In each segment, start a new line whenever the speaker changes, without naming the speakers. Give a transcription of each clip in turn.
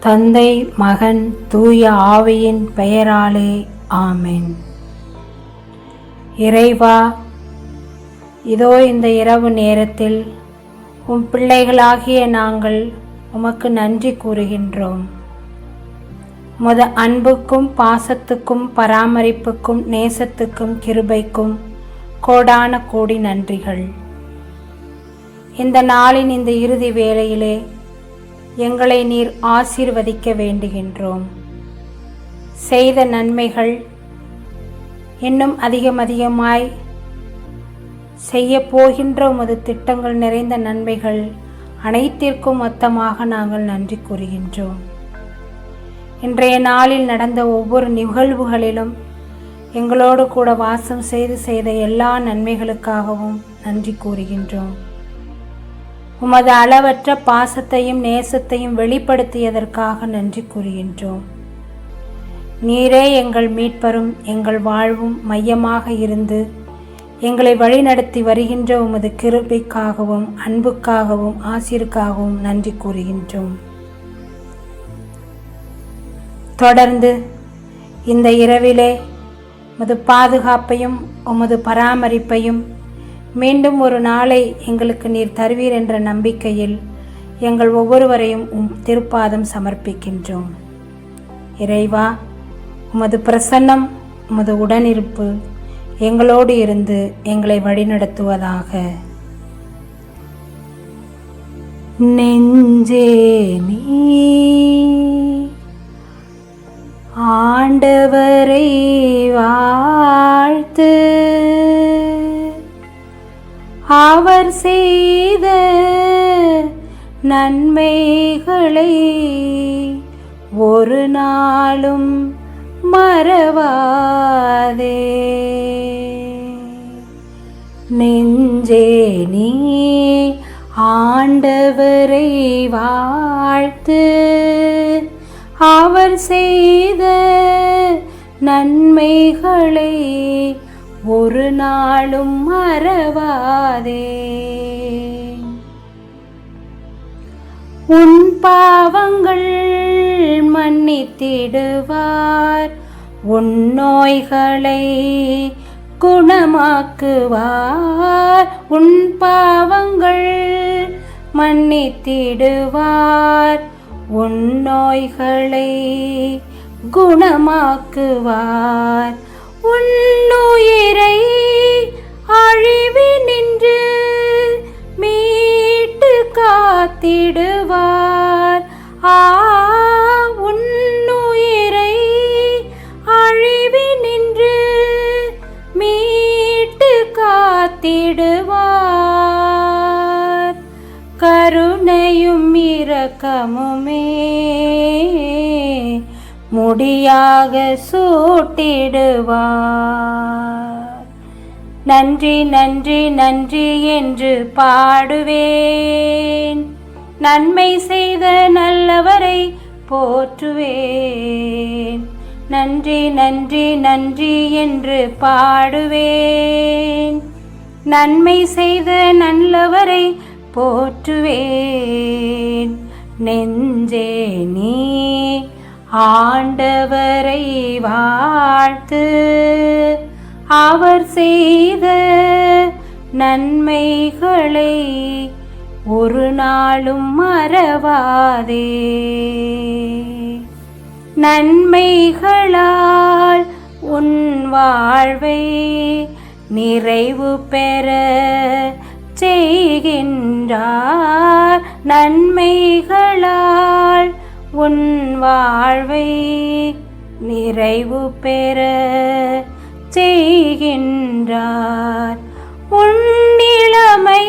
தந்தை மகன் தூய ஆவியின் பெயராலே ஆமேன். இறைவா இதோ இந்த இரவு நேரத்தில் உம் பிள்ளைகளாகிய நாங்கள் உமக்கு நன்றி கூறுகின்றோம். முத அன்புக்கும் பாசத்துக்கும் பராமரிப்புக்கும் நேசத்துக்கும் கிருபைக்கும் கோடான கோடி நன்றிகள். இந்த நாளின் இந்த இறுதி வேளையிலே எங்களை நீர் ஆசீர்வதிக்க வேண்டுகின்றோம். செய்த நன்மைகள் இன்னும் அதிகம் அதிகமாய் செய்ய போகின்ற உமது திட்டங்கள் நிறைந்த நன்மைகள் அனைத்திற்கும் மொத்தமாக நாங்கள் நன்றி கூறுகின்றோம். இன்றைய நாளில் நடந்த ஒவ்வொரு நிகழ்வுகளிலும் எங்களோடு கூட வாசம் செய்து செய்த எல்லா நன்மைகளுக்காகவும் நன்றி கூறுகின்றோம். உமது அளவற்ற பாசத்தையும் நேசத்தையும் வெளிப்படுத்தியதற்காக நன்றி கூறுகின்றோம். நீரே எங்கள் மீட்பரும் எங்கள் வாழ்வும் மையமாக இருந்து எங்களை வழிநடத்தி வருகின்ற உமது கிருபைக்காகவும் அன்புக்காகவும் ஆசிருக்காகவும் நன்றி கூறுகின்றோம். தொடர்ந்து இந்த இரவிலே உமது பாதுகாப்பையும் உமது பராமரிப்பையும் மீண்டும் ஒரு நாளை எங்களுக்கு நீர் தருவீர் என்ற நம்பிக்கையில் எங்கள் ஒவ்வொருவரையும் உம் திருப்பாதம் சமர்ப்பிக்கின்றோம். இறைவா உமது பிரசன்னம் உமது உடனிருப்பு எங்களோடு இருந்து எங்களை வழிநடத்துவதாக. நெஞ்சே நீ ஆண்டவரை வாழ்த்து அவர் செய்த நன்மைகளை ஒரு நாளும் மறவாதே. நெஞ்சே நீ ஆண்டவரை வாழ்த்து அவர் செய்த நன்மைகளை ஒரு நாளும் மறவாதே. உன் பாவங்கள் மன்னித்திடுவார். உன் நோய்களை குணமாக்குவார். உன் பாவங்கள் மன்னித்திடுவார். உன் நோய்களை குணமாக்குவார். உன்னுயிரை அழிவி நின்று மீட்டு காத்திடுவார். ஆ உன்னுயிரை அழிவி நின்று மீட்டு காத்திடுவார். கருணையும் இரக்கமுமே முடியாக சூட்டிடுவார். நன்றி நன்றி நன்றி என்று பாடுவேன். நன்மை செய்த நல்லவரை போற்றுவேன். நன்றி நன்றி நன்றி என்று பாடுவேன். நன்மை செய்த நல்லவரை போற்றுவேன். நெஞ்சே நீ ஆண்டவரை வாழ்த்து. அவர் செய்த நன்மைகளை ஒரு நாளும் மறவாதே. நன்மைகளால் உன் வாழ்வை நிறைவு பெற செய்கின்றார். நன்மைகளால் உன் வாழ்வை நிறைவு பெற செய்கின்றார். உன் இளமை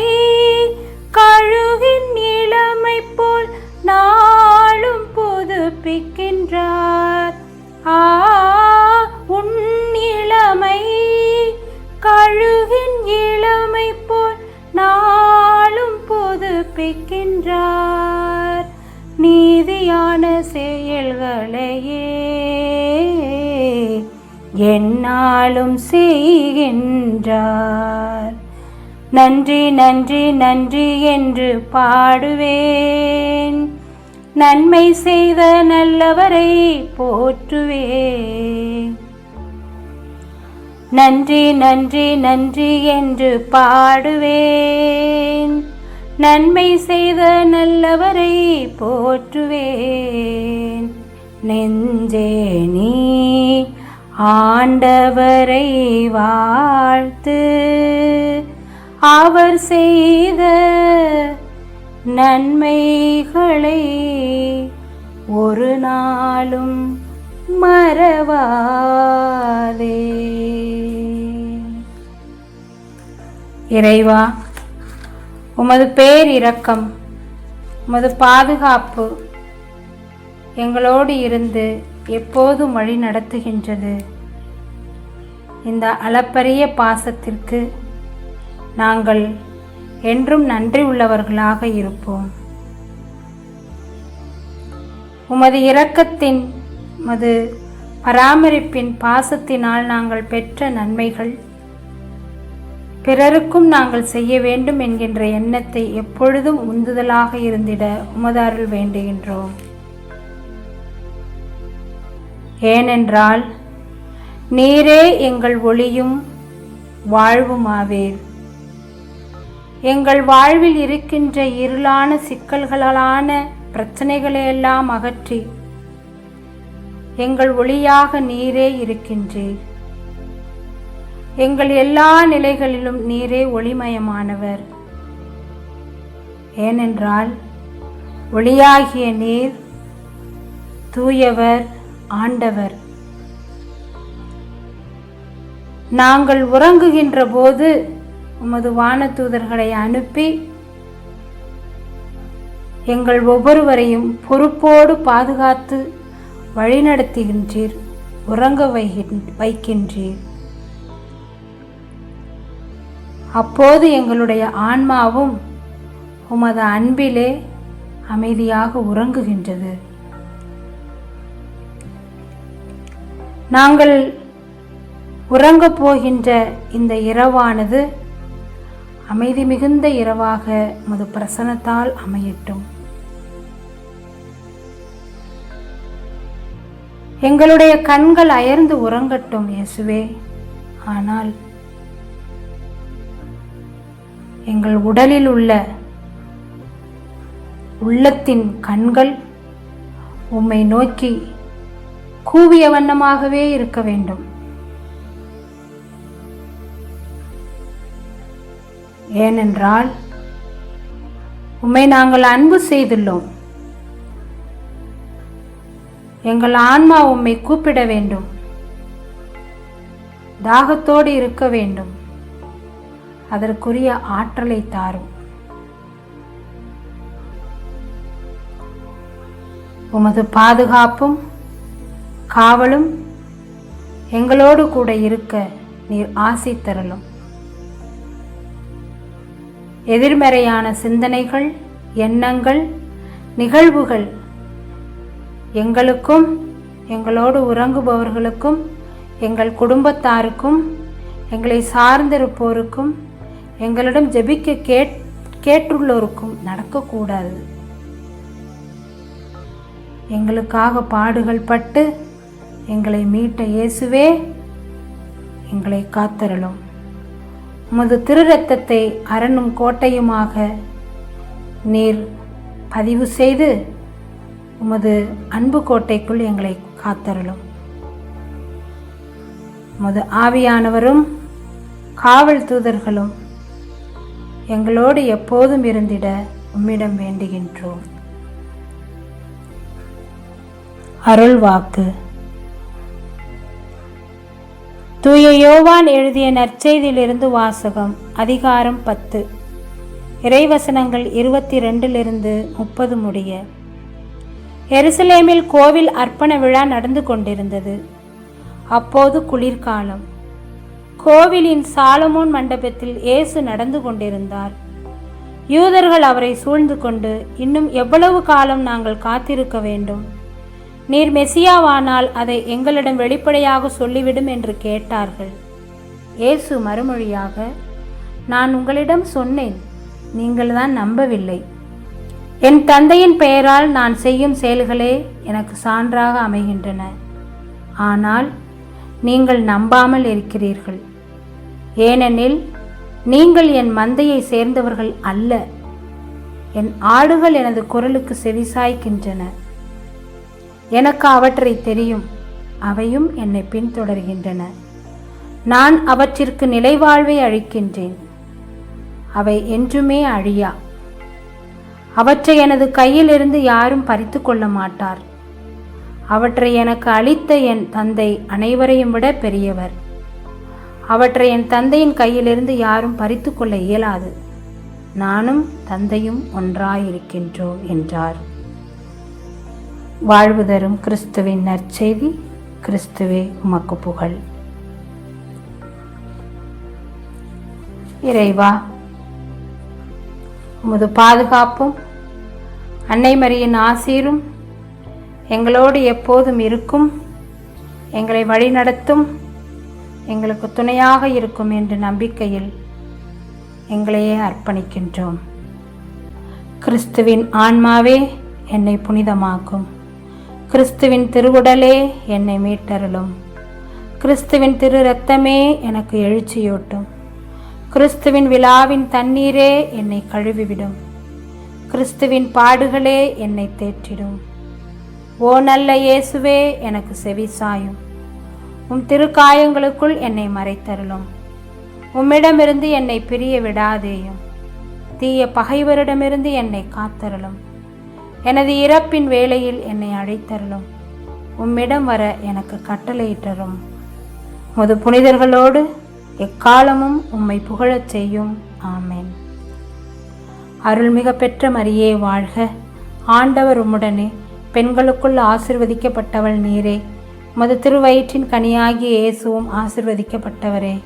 கழுகின் இளமை போல் நாளும் புதுப்பிக்கின்றார். ஆ செயல்களையே என்னாலும் செய்கின்றார். நன்றி நன்றி நன்றி என்று பாடுவேன். நன்மை செய்த நல்லவரை போற்றுவேன். நன்றி நன்றி நன்றி என்று பாடுவேன். நன்மை செய்த நல்லவரை போற்றுவேன். நெஞ்சே நீ ஆண்டவரை வாழ்த்து. அவர் செய்த நன்மைகளை ஒரு நாளும் மறவாதே. இறைவா உமது பேர் இரக்கம் உமது பாதுகாப்பு எங்களோடு இருந்து எப்போதும் வழி நடத்துகின்றது. இந்த அளப்பரிய பாசத்திற்கு நாங்கள் என்றும் நன்றி உள்ளவர்களாக இருப்போம். உமது இரக்கத்தின் மது பராமரிப்பின் பாசத்தினால் நாங்கள் பெற்ற நன்மைகள் பிறருக்கும் நாங்கள் செய்ய வேண்டும் என்கின்ற எண்ணத்தை எப்பொழுதும் உந்துதலாக இருந்திட உமதாருள் வேண்டுகின்றோம். ஏனென்றால் நீரே எங்கள் ஒளியும் வாழ்வுமாவீர். எங்கள் வாழ்வில் இருக்கின்ற இருளான சிக்கல்களான பிரச்சனைகளையெல்லாம் அகற்றி எங்கள் ஒளியாக நீரே இருக்கின்றீர். எங்கள் எல்லா நிலைகளிலும் நீரே ஒளிமயமானவர். ஏனென்றால் ஒளியாகிய நீர் தூயவர் ஆண்டவர். நாங்கள் உறங்குகின்ற போது உமது வானதூதர்களை அனுப்பி எங்கள் ஒவ்வொருவரையும் பொறுப்போடு பாதுகாத்து வழிநடத்துகின்றீர் உறங்க வைகின் வைக்கின்றீர். அப்போது எங்களுடைய ஆன்மாவும் உமது அன்பிலே அமைதியாக உறங்குகின்றது. நாங்கள் உறங்கப் போகின்ற இந்த இரவானது அமைதி மிகுந்த இரவாக மது பிரசனத்தால் அமையட்டும். எங்களுடைய கண்கள் அயர்ந்து உறங்கட்டும் இயேசுவே. ஆனால் எங்கள் உடலில் உள்ள உள்ளத்தின் கண்கள் உம்மை நோக்கி கூவிய வண்ணமாகவே இருக்க வேண்டும். ஏனென்றால் உம்மை நாங்கள் அன்பு செய்துள்ளோம். எங்கள் ஆன்மா உம்மை கூப்பிட வேண்டும். தாகத்தோடு இருக்க வேண்டும். அதற்குரிய ஆற்றலை தாரும். உமது பாதுகாப்பும் காவலும் எங்களோடு கூட இருக்க நீர் ஆசை தரலும். எதிர்மறையான சிந்தனைகள் எண்ணங்கள் நிகழ்வுகள் எங்களுக்கும் எங்களோடு உறங்குபவர்களுக்கும் எங்கள் குடும்பத்தாருக்கும் எங்களை சார்ந்திருப்போருக்கும் எங்களிடம் ஜெபிக்க கேட் கேட்டுள்ளோருக்கும் நடக்கக்கூடாது. எங்களுக்காக பாடுகள் பட்டு எங்களை மீட்ட இயேசுவே எங்களை காத்தருளும். உமது திருரத்தத்தை அரணும் கோட்டையுமாக நீர் பதிவு செய்து உமது அன்பு கோட்டைக்குள் எங்களை காத்தருளும். உமது ஆவியானவரும் காவல் தூதர்களும் எங்களோடு எப்போதும் இருந்திட உம்மிடம் வேண்டுகின்றோம். அருள் வாக்கு தூய யோவான் எழுதிய நற்செய்தியிலிருந்து வாசகம் அதிகாரம் பத்து. இறைவசனங்கள் இருபத்தி ரெண்டிலிருந்து முப்பது முடிய. எருசலேமில் கோவில் அர்ப்பண விழா நடந்து கொண்டிருந்தது. அப்போது குளிர்காலம். கோவிலின் சாலமோன் மண்டபத்தில் இயேசு நடந்து கொண்டிருந்தார். யூதர்கள் அவரை சூழ்ந்து கொண்டு இன்னும் எவ்வளவு காலம் நாங்கள் காத்திருக்க வேண்டும்? நீர் மெசியாவானால் அதை எங்களிடம் வெளிப்படையாக சொல்லிவிடும் என்று கேட்டார்கள். இயேசு மறுமொழியாக நான் உங்களிடம் சொன்னேன் நீங்கள் தான் நம்பவில்லை. என் தந்தையின் பெயரால் நான் செய்யும் செயல்களே எனக்கு சான்றாக அமைகின்றன. ஆனால் நீங்கள் நம்பாமல் இருக்கிறீர்கள். ஏனெனில் நீங்கள் என் மந்தையை சேர்ந்தவர்கள் அல்ல. என் ஆடுகள் எனது குரலுக்கு செவிசாய்க்கின்றன. எனக்கு அவற்றை தெரியும். அவையும் என்னை பின்தொடர்கின்றன. நான் அவற்றிற்கு நிலைவாழ்வை அளிக்கின்றேன் அவை என்றுமே அழியா. அவற்றை எனது கையிலிருந்து யாரும் பறித்து கொள்ள மாட்டார். அவற்றை எனக்கு அளித்த என் தந்தை அனைவரையும் விட பெரியவர். அவற்றை என் தந்தையின் கையிலிருந்து யாரும் பறித்து கொள்ள இயலாது. நானும் தந்தையும் ஒன்றாயிருக்கின்றோம் என்றார். வாழ்வு தரும் கிறிஸ்துவின் நற்செய்தி கிறிஸ்துவே உமக்கு புகழ். இறைவா உமது பாதுகாப்பும் அன்னை மரியின் ஆசீரும் எங்களோடு எப்போதும் இருக்கும் எங்களை வழிநடத்தும் எங்களுக்கு துணையாக இருக்கும் என்ற நம்பிக்கையில் எங்களையே அர்ப்பணிக்கின்றோம். கிறிஸ்துவின் ஆன்மாவே என்னை புனிதமாக்கும். கிறிஸ்துவின் திருவுடலே என்னை மீட்டருளும். கிறிஸ்துவின் திரு ரத்தமே எனக்கு எழுச்சியூட்டும். கிறிஸ்துவின் விழாவின் தண்ணீரே என்னை கழுவிவிடும். கிறிஸ்துவின் பாடுகளே என்னை தேற்றிடும். ஓ நல்ல இயேசுவே எனக்கு செவி சாயும். உம் திருக்காயங்களுக்குள் என்னை மறைத்தருளும். உம்மிடமிருந்து என்னை பிரிய விடாதேயும். தீய பகைவரிடமிருந்து என்னை காத்தருளும். எனது இறப்பின் வேளையில் என்னை அழைத்தருளும். உம்மிடம் வர எனக்கு கட்டளையிட்டரும். முது புனிதர்களோடு எக்காலமும் உம்மை புகழச் செய்யும். ஆமேன். அருள்மிக பெற்ற மரியே வாழ்க. ஆண்டவர் உம்முடனே பெண்களுக்குள் ஆசிர்வதிக்கப்பட்டவள் நீரே. மது திருவயிற்றின் கனியாகிய இயேசுவும் ஆசிர்வதிக்கப்பட்டவரே.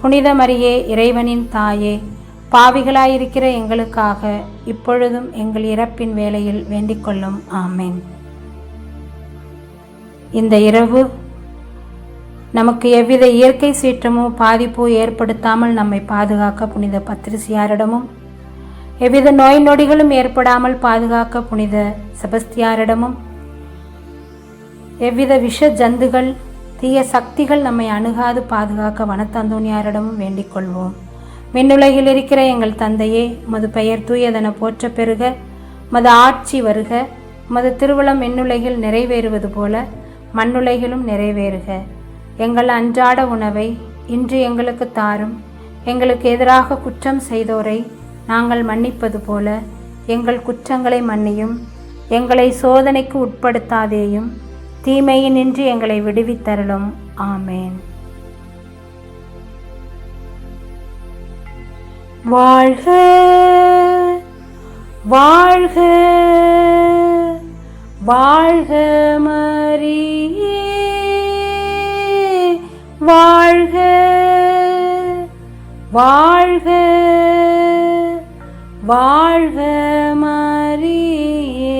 புனித மரியே இறைவனின் தாயே. பாவிகளாயிருக்கிற எங்களுக்காக இப்பொழுதும் எங்கள் இறப்பின் வேலையில் வேண்டிக்கொள்ளும். ஆமேன். இந்த இரவு நமக்கு எவ்வித இயற்கை சீற்றமோ பாதிப்போ ஏற்படுத்தாமல் நம்மை பாதுகாக்க புனித பத்திரிசியாரிடமும் எவ்வித நோய் நொடிகளும் ஏற்படாமல் பாதுகாக்க புனித செபஸ்தியாரிடமும் எவ்வித விஷ ஜந்துகள் தீய சக்திகள் நம்மை அணுகாது பாதுகாக்க வனத்தந்தோனியாரிடமும் வேண்டிக் கொள்வோம் விண்ணுலகில் இருக்கிற எங்கள் தந்தையே மது பெயர் தூயதென போற்ற பெறுக மது ஆட்சி வருக மது திருவளம் விண்ணுலகில் நிறைவேறுவது போல மண்ணுலகிலும் நிறைவேறுக. எங்கள் அன்றாட உணவை இன்று எங்களுக்கு தாரும் எங்களுக்கு எதிராக குற்றம் செய்தோரை நாங்கள் மன்னிப்பது போல எங்கள் குற்றங்களை மன்னியும் எங்களை சோதனைக்கு உட்படுத்தாதேயும் தீமையினின்று எங்களை விடுவித்தருளும். ஆமேன். வாழ்க வாழ்க வாழ்க மரியே வாழ்க வாழ்க வாழ்க மரியே.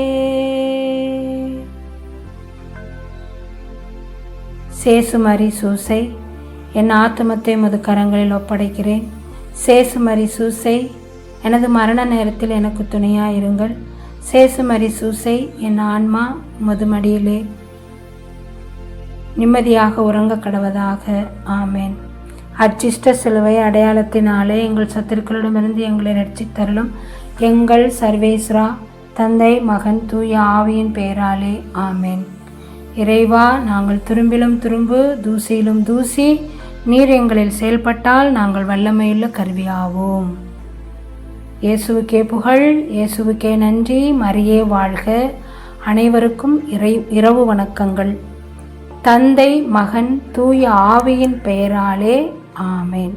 சேசுமாரி சூசை என் ஆத்மத்தை மது கரங்களில் ஒப்படைக்கிறேன். சேசுமரி சூசை எனது மரண நேரத்தில் எனக்கு துணையாயிருங்கள். சேசுமரி சூசை என் ஆன்மா முதுமடியிலே நிம்மதியாக உறங்க கடவதாக. ஆமேன். அச்சிஷ்ட சிலுவை அடையாளத்தினாலே எங்கள் சத்துருக்களிடமிருந்து எங்களை ரட்சித்தருளும் எங்கள் சர்வேஸ்ரா தந்தை மகன் தூய ஆவியின் பெயராலே ஆமேன். இறைவா நாங்கள் துரும்பிலும் துரும்பு தூசியிலும் தூசி நீர் எங்களில் செயல்பட்டால் நாங்கள் வல்லமையுள்ள கருவியாவோம். இயேசுவுக்கே புகழ் இயேசுவுக்கே நன்றி மரியே வாழ்க. அனைவருக்கும் இறை இரவு வணக்கங்கள். தந்தை மகன் தூய ஆவியின் பெயராலே ஆமேன்.